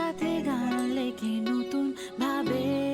সাথে গান লেখে নতুন ভাবে।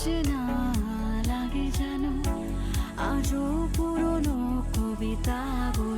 অচেনা লাগে যেন আজও পুরনো কবিতা বলে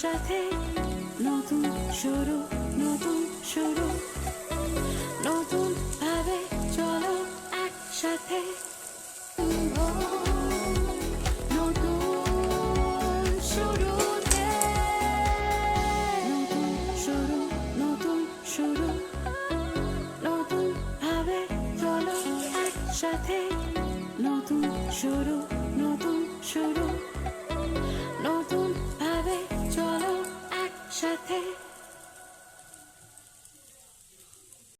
সাথে নতুন শুরু নতুন শুরু। নতুন ভাবে চলো একসাথে। সাথে নতুন শুরু নতুন শুরু। সাথে